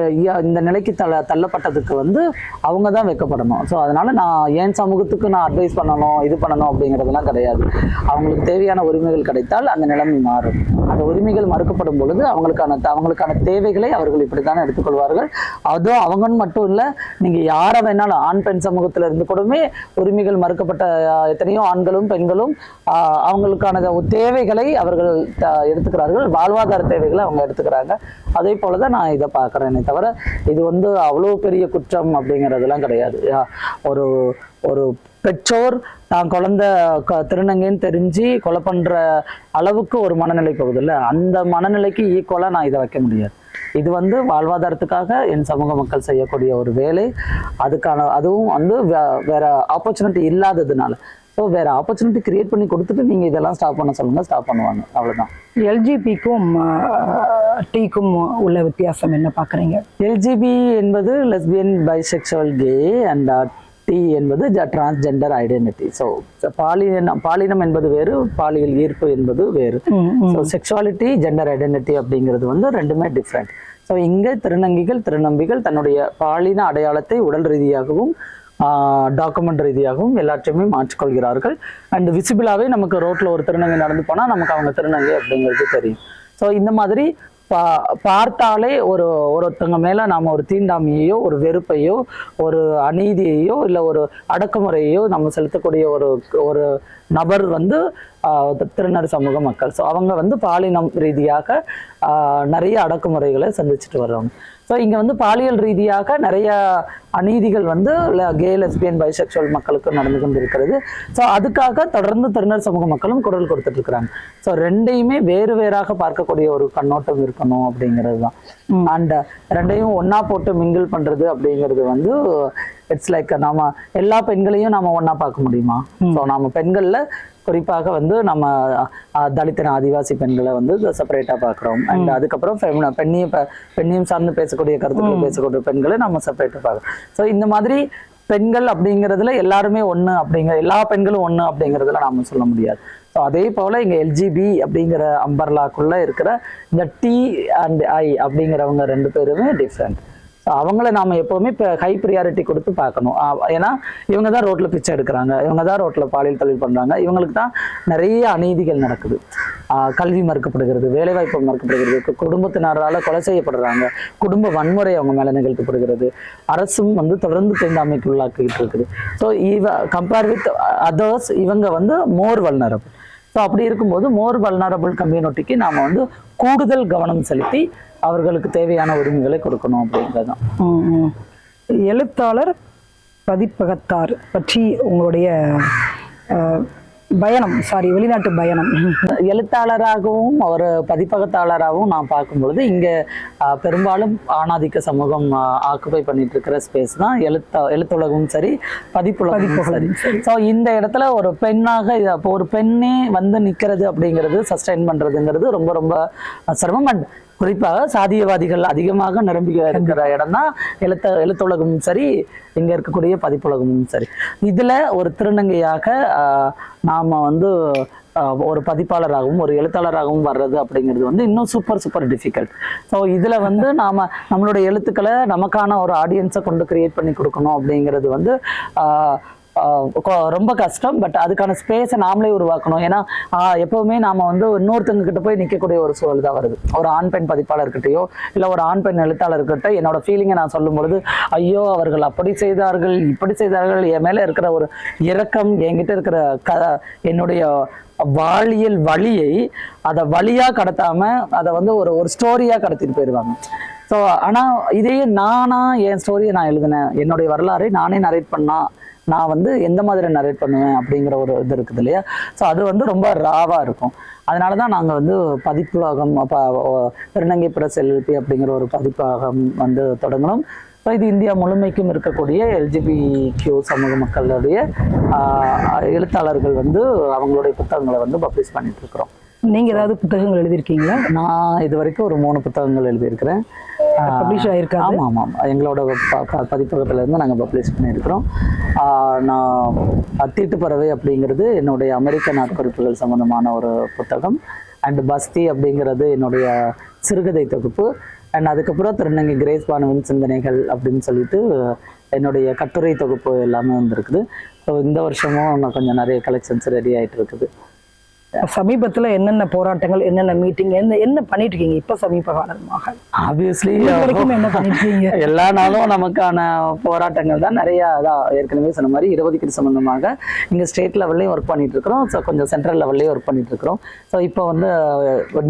A: இந்த நிலைக்கு தள்ள தள்ளப்பட்டதுக்கு வந்து அவங்க தான் வைக்கப்படணும். ஸோ அதனால நான் என் சமூகத்துக்கு நான் அட்வைஸ் பண்ணணும் இது பண்ணணும் அப்படிங்கிறதெல்லாம் கிடையாது. அவங்களுக்கு தேவையான உரிமைகள் கிடைத்தால் அந்த நிலைமை மாறும். அந்த உரிமைகள் மறுக்கப்படும் பொழுது அவங்களுக்கான அவங்களுக்கான தேவைகளை அவர்கள் இப்படி தானே எடுத்துக்கொள்வார்கள். அதுவும் அவங்கன்னு மட்டும் இல்லை நீங்கள் யாரை வேணாலும் ஆண் பெண் சமூகத்துல இருந்து கூடமே உரிமைகள் மறுக்கப்பட்ட எத்தனையோ ஆண்களும் பெண்களும் அவங்களுக்கான தேவைகளை அவர்கள் எடுத்துக்கிறார்கள். வாழ்வாதார தேவைகளை அவங்க எடுத்துக்கிறாங்க. அதே போலதான் நான் இதை பார்க்குறேனே தவிர இது வந்து அவ்வளோ பெரிய குற்றம் அப்படிங்கிறதெல்லாம் கிடையாது. ஒரு ஒரு பெற்றோர் நான் குழந்த க- திருநங்கைன்னு தெரிஞ்சு கொலை பண்ணுற அளவுக்கு ஒரு மனநிலை போகுதுல்ல அந்த மனநிலைக்கு ஈக்குவலாக நான் இதை வைக்க முடியாது. இது வந்து வாழ்வாதாரத்துக்காக என் சமூக மக்கள் செய்யக்கூடிய ஒரு வேலை. அதுக்கான அதுவும் வந்து வேற ஆப்பர்ச்சுனிட்டி இல்லாததுனால. ஸோ வேற ஆப்பர்ச்சுனிட்டி கிரியேட் பண்ணி கொடுத்துட்டு நீங்க இதெல்லாம் ஸ்டாப் பண்ண சொல்லுங்க ஸ்டாப் பண்ணுவாங்க. அவ்வளவுதான்.
B: எல்ஜிபிக்கும் டீக்கும் உள்ள வித்தியாசம் என்ன பார்க்குறீங்க
A: எல்ஜிபி என்பது lesbian bisexual gay and T என்பது டிரான்ஸ்ஜெண்டர் ஐடென்டிட்டி ஸோ பாலினம் பாலினம் என்பது வேறு பாலியல் ஈர்ப்பு என்பது வேறு. ஸோ செக்ஷுவாலிட்டி ஜெண்டர் ஐடென்டிட்டி அப்படிங்கிறது வந்து ரெண்டுமே டிஃப்ரெண்ட் ஸோ இங்கே திருநங்கைகள் திருநம்பிகள் தன்னுடைய பாலின அடையாளத்தை உடல் ரீதியாகவும் டாக்குமெண்ட் ரீதியாகவும் எல்லாத்தையுமே மாற்றிக்கொள்கிறார்கள். அண்ட் விசிபிளாவே நமக்கு ரோட்ல ஒரு திருநங்கை நடந்து போனா நமக்கு அவங்க திருநங்கை அப்படிங்கிறது தெரியும். ஸோ இந்த மாதிரி பா பார்த்தாலே ஒரு ஒருத்தங்க மேலே நாம ஒரு தீண்டாமையையோ ஒரு வெறுப்பையோ ஒரு அநீதியையோ இல்லை ஒரு அடக்குமுறையோ நம்ம செலுத்தக்கூடிய ஒரு ஒரு நபர் வந்து திருநர் சமூக மக்கள். ஸோ அவங்க வந்து பாலினம் ரீதியாக நிறைய அடக்குமுறைகளை சந்திச்சுட்டு வர்றவங்க. ஸோ இங்க வந்து பாலியல் ரீதியாக நிறைய அநீதிகள் வந்து கே லெஸ்பியன் பைசெக்சுவல் மக்களுக்கு நடந்து கொண்டு இருக்கிறது ஸோ அதுக்காக தொடர்ந்து திருநர் சமூக மக்களும் குரல் கொடுத்துட்டு இருக்கிறாங்க ஸோ ரெண்டையுமே வேறு வேறாக பார்க்கக்கூடிய ஒரு கண்ணோட்டம் இருக்கணும் அப்படிங்கிறது தான். அண்ட் ரெண்டையும் ஒண்ணா போட்டு மிங்கிள் பண்றது அப்படிங்கிறது வந்து இட்ஸ் லைக் நாம எல்லா பெண்களையும் நாம ஒண்ணா பார்க்க முடியுமா? ஸோ நாம பெண்கள்ல குறிப்பாக வந்து நம்ம தலித்தின ஆதிவாசி பெண்களை வந்து செப்பரேட்டா பார்க்குறோம் அண்ட் அதுக்கப்புறம் பெண்ணையும் பெண்ணையும் சார்ந்து பேசக்கூடிய கருத்துக்களை பேசக்கூடிய பெண்களை நம்ம செப்பரேட்டா பார்க்குறோம் ஸோ இந்த மாதிரி பெண்கள் அப்படிங்கிறதுல எல்லாருமே ஒண்ணு அப்படிங்கிற எல்லா பெண்களும் ஒண்ணு அப்படிங்கிறதுல நாம சொல்ல முடியாது. ஸோ அதே போல இங்க எல்ஜிபி அப்படிங்கிற அம்பர்லாக்குள்ள இருக்கிற இந்த டி அண்ட் ஐ அப்படிங்கிறவங்க ரெண்டு பேருமே டிஃப்ரெண்ட் அவங்கள நாம எப்பவுமே இப்போ ஹை ப்ரியாரிட்டி கொடுத்து பார்க்கணும். ஏன்னா இவங்க தான் ரோட்டில் பிச்சை எடுக்கிறாங்க. இவங்க தான் ரோட்டில் பாலியல் தொழில் பண்ணுறாங்க இவங்களுக்கு தான் நிறைய அநீதிகள் நடக்குது. கல்வி மறுக்கப்படுகிறது வேலைவாய்ப்பு மறுக்கப்படுகிறது குடும்பத்தினரால் கொலை செய்யப்படுறாங்க. குடும்ப வன்முறை அவங்க மேலே நிகழ்த்தப்படுகிறது. அரசும் வந்து தொடர்ந்து தீண்டாமைக்கு உள்ளாக்கிட்டு இருக்குது. ஸோ இவ கம்பேர் வித் அதர்ஸ் இவங்க வந்து மோர் வல்னரபிள் ஸோ அப்படி இருக்கும்போது மோர் வல்னரபிள் கம்யூனிட்டிக்கு நாம் வந்து கூடுதல் கவனம் செலுத்தி அவர்களுக்கு தேவையான உரிமைகளை கொடுக்கணும் அப்படின்றது தான்
B: ம், ம். எழுத்தாளர் பதிப்பகத்தார் பற்றி உங்களுடைய பயணம் சாரி வெளிநாட்டு பயணம்.
A: எழுத்தாளராகவும் ஒரு பதிப்பகத்தாளராகவும் நான் பார்க்கும்பொழுது இங்க ஆஹ், பெரும்பாலும் ஆணாதிக்க சமூகம் ஆக்குபை பண்ணிட்டு இருக்கிற ஸ்பேஸ் தான். எழுத்த எழுத்துலகமும் சரி பதிப்புலகமும் சரி. ஸோ இந்த இடத்துல ஒரு பெண்ணாக அப்போ ஒரு பெண்ணே வந்து நிக்கிறது அப்படிங்கிறது சஸ்டைன் பண்றதுங்கிறது ரொம்ப ரொம்ப சிரமம். அண்ட் குறிப்பாக சாதியவாதிகள் அதிகமாக நிரம்பி இருக்கிற இடம் தான் எழுத்த எழுத்துலகமும் சரி இங்க இருக்கக்கூடிய பதிப்புலகமும் சரி. இதுல ஒரு திருநங்கையாக நாம வந்து ஒரு பதிப்பாளராகவும் ஒரு எழுத்தாளராகவும் வர்றது அப்படிங்கிறது வந்து இன்னும் சூப்பர் சூப்பர் டிஃபிகல்ட் ஸோ இதுல வந்து நாம நம்மளுடைய எழுத்துக்களை நமக்கான ஒரு ஆடியன்ஸை கொண்டு கிரியேட் பண்ணி கொடுக்கணும் அப்படிங்கிறது வந்து ரொம்ப கஷ்டம் பட் அதுக்கான ஸ்பேஸை நாமளே உருவாக்கணும். ஏன்னா எப்போவுமே எப்பவுமே நாம வந்து இன்னொருத்தங்க கிட்ட போய் நிற்கக்கூடிய ஒரு சூழல் தான் வருது. ஒரு ஆண் பெண் பதிப்பாளர்கிட்டயோ இல்லை ஒரு ஆண் பெண் எழுத்தாளர்கிட்ட என்னோட ஃபீலிங்கை நான் சொல்லும் பொழுது ஐயோ அவர்கள் அப்படி செய்தார்கள் இப்படி செய்தார்கள். என் மேலே இருக்கிற ஒரு இரக்கம் என்கிட்ட இருக்கிற க என்னுடைய வாழியல் வழியை அதை வழியாக கடத்தாம அதை வந்து ஒரு ஒரு ஸ்டோரியாக கடத்திட்டு போயிடுவாங்க ஸோ ஆனால் இதையே நானா என் ஸ்டோரியை நான் எழுதினேன். என்னுடைய வரலாறை நானே நரேட் பண்ணா நான் வந்து எந்த மாதிரி நரேட் பண்ணுவேன் அப்படிங்கிற ஒரு இது இருக்குது இல்லையா? ஸோ அது வந்து ரொம்ப ராவாக இருக்கும். அதனால தான் நாங்கள் வந்து பதிப்புலகம் அப்போ திருநங்கை பிரஸ் அப்படிங்கிற ஒரு பதிப்பகம் வந்து தொடங்கணும் ஸோ இது இந்தியா முழுமைக்கும் இருக்கக்கூடிய எல்ஜிபி கியூ சமூக மக்களுடைய எழுத்தாளர்கள் வந்து அவங்களுடைய புத்தகங்களை வந்து பப்ளிஷ் பண்ணிட்டு இருக்கிறோம்
B: நீங்க ஏதாவது புத்தகங்கள் எழுதியிருக்கீங்களா?
A: நான் இது வரைக்கும் ஒரு மூணு புத்தகங்கள் எழுதியிருக்கிறேன்.
B: பப்ளிஷ் ஆயிருக்காது?
A: ஆமாம் ஆமாம் எங்களோட ப- ப- பதிப்பகத்துல இருந்து நாங்கள் பப்ளிஷ் பண்ணியிருக்கிறோம் நான் அத்தீட்டு பறவை அப்படிங்கிறது என்னுடைய அமெரிக்க நாட்குறிப்புகள் சம்பந்தமான ஒரு புத்தகம். அண்ட் பஸ்தி அப்படிங்கிறது என்னுடைய சிறுகதை தொகுப்பு. அண்ட் அதுக்கப்புறம் திருநங்கை கிரேஸ் பானுவின் சிந்தனைகள் அப்படின்னு சொல்லிட்டு என்னுடைய கட்டுரை தொகுப்பு எல்லாமே வந்திருக்குது. ஸோ இந்த வருஷமும் இன்னும் கொஞ்சம் நிறைய கலெக்ஷன்ஸ் ரெடி ஆகிட்டு இருக்குது
B: சமீபத்துல என்னென்ன போராட்டங்கள் என்னென்ன மீட்டிங் என்ன என்ன பண்ணிட்டு இருக்கீங்க இப்ப சமீப காலமாக.
A: ஆப்வியஸ்லி
B: என்ன பண்ணிட்டு இருக்கீங்க
A: எல்லா நாளும் நமக்கான போராட்டங்கள் தான் நிறைய அதான் ஏற்கனவே சொன்ன மாதிரி இருபதுக்கு சம்பந்தமாக இங்க ஸ்டேட் லெவல்லையும் ஒர்க் பண்ணிட்டு இருக்கிறோம் ஸோ கொஞ்சம் சென்ட்ரல் லெவல்லையும் ஒர்க் பண்ணிட்டு இருக்கிறோம் ஸோ இப்போ வந்து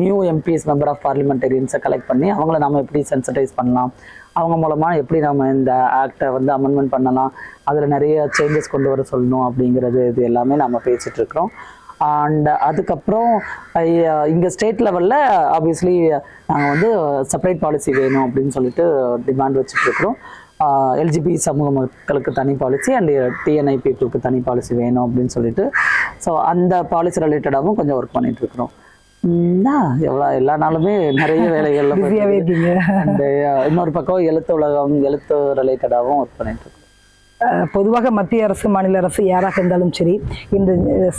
A: நியூ எம்பிஸ் மெம்பர் ஆஃப் பார்லிமெண்டரியன்ஸை கலெக்ட் பண்ணி அவங்கள நாம எப்படி சென்சிட்டைஸ் பண்ணலாம்? அவங்க மூலமா எப்படி நம்ம இந்த ஆக்டை வந்து அமெண்ட்மெண்ட் பண்ணலாம்? அதுல நிறைய சேஞ்சஸ் கொண்டு வர சொல்லணும் அப்படிங்கிறது இது எல்லாமே நம்ம பேசிட்டு இருக்கிறோம் அண்ட் அதுக்கப்புறம் இங்க ஸ்டேட் லெவல்ல ஆப்வியஸ்லி நாங்கள் வந்து செப்பரேட் பாலிசி வேணும் அப்படின்னு சொல்லிட்டு டிமாண்ட் வச்சுட்டு இருக்கிறோம் எல்ஜிபி சமூக மக்களுக்கு தனி பாலிசி அண்ட் டிஎன்ஐ பீப்புளுக்கு தனி பாலிசி வேணும் அப்படின்னு சொல்லிட்டு. ஸோ அந்த பாலிசி ரிலேட்டடாகவும் கொஞ்சம் ஒர்க் பண்ணிட்டு இருக்கிறோம் எவ்வளோ எல்லா நாளுமே நிறைய வேலைகள்ல
B: பிஸியாவே இருக்கீங்க.
A: அண்ட் இன்னொரு பக்கம் எழுத்து உலகம் எழுத்து ரிலேட்டடாகவும் ஒர்க் பண்ணிட்டு இருக்கோம்
B: பொதுவாக மத்திய அரசு மாநில அரசு யாராக இருந்தாலும் சரி இந்த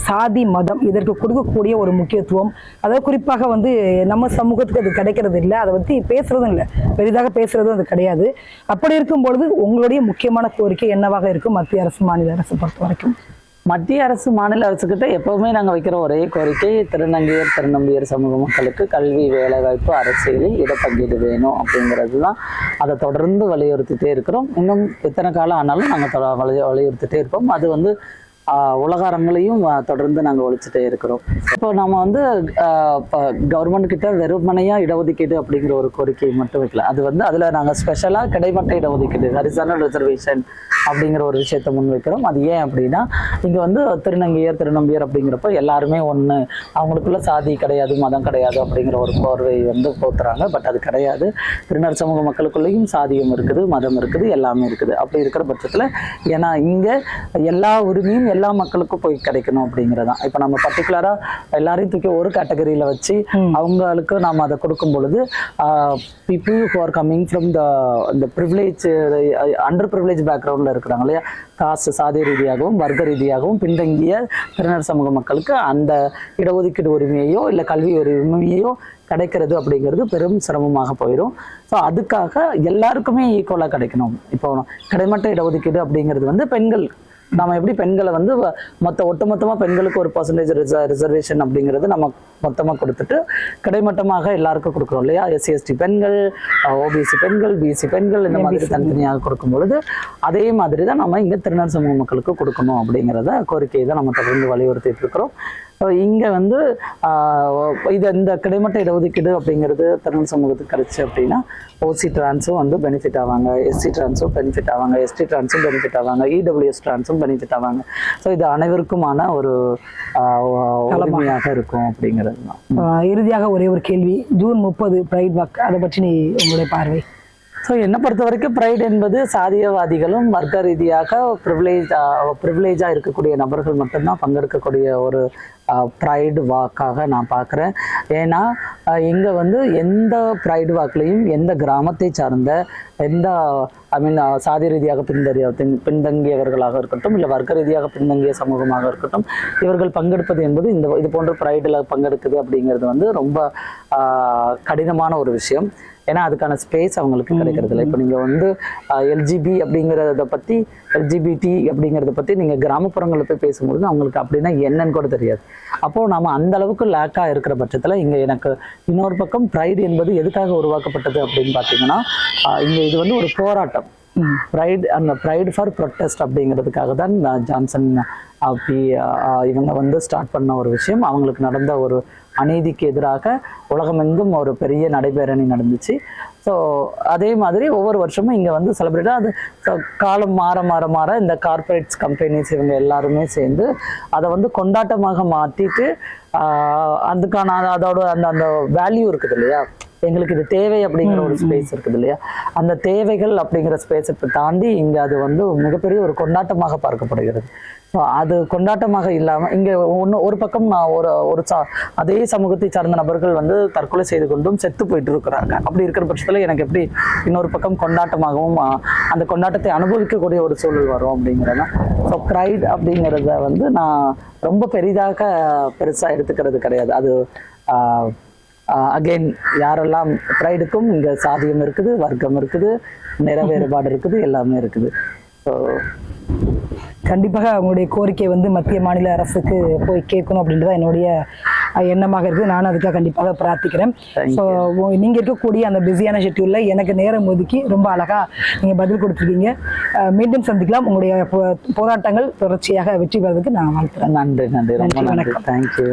B: சாதி மதம் இதற்கு கொடுக்கக்கூடிய ஒரு முக்கியத்துவம். அதாவது குறிப்பாக வந்து நம்ம சமூகத்துக்கு அது கிடைக்கிறது இல்லை அதை பற்றி பேசுறதும் இல்லை. பெரிதாக பேசுறதும் அது கிடையாது. அப்படி இருக்கும் பொழுது உங்களுடைய முக்கியமான கோரிக்கை என்னவாக இருக்கும் மத்திய அரசு மாநில அரசு பொறுத்த வரைக்கும்?
A: மத்திய அரசு மாநில அரசுக்கிட்ட எப்பவுமே நாங்கள் வைக்கிற ஒரே கோரிக்கை திருநங்கையர் திருநம்பியர் சமூக மக்களுக்கு கல்வி வேலைவாய்ப்பு அரசியலில் இடப்பங்கீடு வேணும் அப்படிங்கிறது தான் அதை தொடர்ந்து வலியுறுத்திட்டே இருக்கிறோம். இன்னும் எத்தனை காலம் ஆனாலும் நாங்கள் தொட- வலியுறுத்திட்டே இருப்போம். அது வந்து உலக அரங்கிலையும் தொடர்ந்து நாங்கள் ஒழிச்சிட்டே இருக்கிறோம். இப்போ நம்ம வந்து கவர்மெண்ட் கிட்ட வெறுமனையா இடஒதுக்கீடு அப்படிங்கிற ஒரு கோரிக்கை மட்டும் வைக்கல. அது வந்து அதுல நாங்கள் ஸ்பெஷலா கிடைமட்ட இடஒதுக்கீடு ஹரிசானல் ரிசர்வேஷன் அப்படிங்கிற ஒரு விஷயத்தை முன்வைக்கிறோம் அது ஏன் அப்படின்னா இங்க வந்து திருநங்கையர் திருநம்பியர் அப்படிங்கிறப்ப எல்லாருமே ஒன்று அவங்களுக்குள்ள சாதி கிடையாது மதம் கிடையாது அப்படிங்கிற ஒரு போர்வை வந்து போத்துறாங்க. பட் அது கிடையாது. திருநர் சமூக மக்களுக்குள்ளேயும் சாதியம் இருக்குது மதம் இருக்குது எல்லாமே இருக்குது. அப்படி இருக்கிற பட்சத்தில் ஏன்னா இங்க எல்லா உரிமையும் எல்லா மக்களுக்கும் போய் கிடைக்கணும் அப்படிங்கிறதான். இப்போ நம்ம பர்டிகுலரா எல்லாரையும் தூக்கி ஒரு கேட்டகரியில வச்சு அவங்களுக்கு நாம அதை கொடுக்கும் பொழுது people who are coming from the இந்த ப்ரிவிலேஜ் அண்டர் ப்ரிவிலேஜ் பேக்ரவுண்டில் இருக்கிறாங்க இல்லையா? காசு சாதி ரீதியாகவும் வர்க்க ரீதியாகவும் பின்தங்கிய திறனர் சமூக மக்களுக்கு அந்த இடஒதுக்கீடு உரிமையோ இல்லை கல்வி உரிமையோ கிடைக்கிறது அப்படிங்கிறது பெரும் சிரமமாக போயிடும். ஸோ அதுக்காக எல்லாருக்குமே ஈக்குவலாக கிடைக்கணும். இப்போ கிடைமட்ட இடஒதுக்கீடு அப்படிங்கிறது வந்து பெண்கள் நம்ம எப்படி பெண்களை வந்து மொத்த ஒட்டுமொத்தமாக பெண்களுக்கு ஒரு பர்சன்டேஜ் ரிசர்வேஷன் அப்படிங்கிறது நம்ம மொத்தமாக கொடுத்துட்டு கிடைமட்டமாக எல்லாருக்கும் கொடுக்குறோம் இல்லையா? எஸ்சி எஸ்டி பெண்கள் ஓபிசி பெண்கள் பிசி பெண்கள் இந்த மாதிரி தனித்தனியாக கொடுக்கும் பொழுது அதே மாதிரி தான் நம்ம இங்கே திருநர் சமூக மக்களுக்கு கொடுக்கணும் அப்படிங்கிறத கோரிக்கையை தான் நம்ம தொடர்ந்து வலியுறுத்திட்டு இருக்கிறோம். இங்க வந்து இது இந்த கிடைமட்ட இடஒதுக்கீடு அப்படிங்கிறது திருநர் சமூகத்துக்கு கிடைச்சு அப்படின்னா ஓசி டிரான்ஸும் வந்து பெனிஃபிட் ஆவாங்க. எஸ்சி டிரான்ஸும் பெனிஃபிட் ஆவாங்க. எஸ்டி டிரான்ஸும் பெனிஃபிட் ஆவாங்க. இடபிள்யூஎஸ் டிரான்ஸும் பெனிஃபிட் ஆவாங்க. ஸோ இது அனைவருக்குமான ஒரு உரிமையாக இருக்கும் அப்படிங்கிறது தான்.
B: இறுதியாக ஒரே ஒரு கேள்வி. ஜூன் முப்பது பிரைட் வாக் அதை பற்றி நீ உங்களுடைய பார்வை?
A: ஸோ என்னை பொறுத்த வரைக்கும் ப்ரைட் என்பது சாதியவாதிகளும் வர்க்க ரீதியாக ப்ரிவிலேஜ் ப்ரிவிலேஜாக இருக்கக்கூடிய நபர்கள் மட்டும்தான் பங்கெடுக்கக்கூடிய ஒரு ப்ரைடு வாக்காக நான் பார்க்குறேன். ஏன்னா இங்கே வந்து எந்த ப்ரைடு வாக்லேயும் எந்த கிராமத்தை சார்ந்த எந்த ஐ மீன் சாதி ரீதியாக பின்தறிய பின் பின்தங்கியவர்களாக இருக்கட்டும் இல்லை வர்க்க ரீதியாக பின்தங்கிய சமூகமாக இருக்கட்டும் இவர்கள் பங்கெடுப்பது என்பது இந்த இது போன்ற ப்ரைடில் பங்கெடுக்குது அப்படிங்கிறது வந்து ரொம்ப கடினமான ஒரு விஷயம். ஏன்னா அதுக்கான ஸ்பேஸ் அவங்களுக்கு கிடைக்கிறது இல்லை இப்போ நீங்கள் வந்து எல்ஜிபி அப்படிங்கிறத பற்றி எல்ஜிபிடி அப்படிங்கிறத பற்றி நீங்கள் கிராமப்புறங்களில் போய் பேசும்பொழுது அவங்களுக்கு அப்படின்னா என்னன்னு கூட தெரியாது. அப்போது நாம அந்த அளவுக்கு லேக்காக இருக்கிற பட்சத்தில் இங்கே எனக்கு இன்னொரு பக்கம் ப்ரைடு என்பது எதுக்காக உருவாக்கப்பட்டது அப்படின்னு பார்த்தீங்கன்னா இங்கே இது வந்து ஒரு போராட்டம். ப்ரைட் அந்த ப்ரைட் ஃபார் ப்ரொட்டஸ்ட் அப்படிங்கிறதுக்காக தான் ஜான்சன் அப்படி இவங்க வந்து ஸ்டார்ட் பண்ண ஒரு விஷயம். அவங்களுக்கு நடந்த ஒரு அநீதிக்கு எதிராக உலகமெங்கும் ஒரு பெரிய நடைபேரணி நடந்துச்சு. ஸோ அதே மாதிரி ஒவ்வொரு வருஷமும் இங்கே வந்து செலிப்ரேட்டாக அது காலம் மாற மாற மாற இந்த கார்ப்பரேட்ஸ் கம்பெனிஸ் இவங்க எல்லாருமே சேர்ந்து அதை வந்து கொண்டாட்டமாக மாற்றிட்டு அதுக்கான அதோட அந்த அந்த வேல்யூ இருக்குது இல்லையா? எங்களுக்கு இது தேவை அப்படிங்கிற ஒரு ஸ்பேஸ் இருக்குது இல்லையா? அந்த தேவைகள் அப்படிங்கிற ஸ்பேஸை தாண்டி இங்க அது வந்து மிகப்பெரிய ஒரு கொண்டாட்டமாக பார்க்கப்படுகிறது. அது கொண்டாட்டமாக இல்லாம இங்க ஒன்று ஒரு பக்கம் நான் ஒரு ஒரு சா அதே சமூகத்தை சார்ந்த நபர்கள் வந்து தற்கொலை செய்து கொண்டும் செத்து போயிட்டு இருக்கிறாங்க. அப்படி இருக்கிற பட்சத்துல எனக்கு எப்படி இன்னொரு பக்கம் கொண்டாட்டமாகவும் அந்த கொண்டாட்டத்தை அனுபவிக்கக்கூடிய ஒரு சூழல் வரும் அப்படிங்கிறத? ஸோ ப்ரைட் அப்படிங்கிறத வந்து நான் ரொம்ப பெரிதாக பெருசா எடுத்துக்கிறது கிடையாது. அது அகைன் யாரெல்லாம் ப்ரைடுக்கும் இங்க சாதியம் இருக்குது வர்க்கம் இருக்குது நிற வேறுபாடு இருக்குது எல்லாமே இருக்குது. ஸோ
B: கண்டிப்பாக உங்களுடைய கோரிக்கை வந்து மத்திய மாநில அரசுக்கு போய் கேட்கணும் அப்படின்றத என்னுடைய எண்ணமாக இருக்குது. நானும் அதுக்காக கண்டிப்பாக பிரார்த்திக்கிறேன். ஸோ நீங்க இருக்கக்கூடிய அந்த பிஸியான ஷெட்யூல்ல எனக்கு நேரம் ஒதுக்கி ரொம்ப அழகா நீங்க பதில் கொடுத்துருக்கீங்க. மீண்டும் சந்திக்கலாம். உங்களுடைய போராட்டங்கள் தொடர்ச்சியாக வெற்றி பெறதுக்கு நான் வாழ்த்துறேன்.
A: நன்றி நன்றி. ரொம்ப
B: நன்றி,
A: நன்றி.
B: வணக்கம்.
A: தேங்க்யூ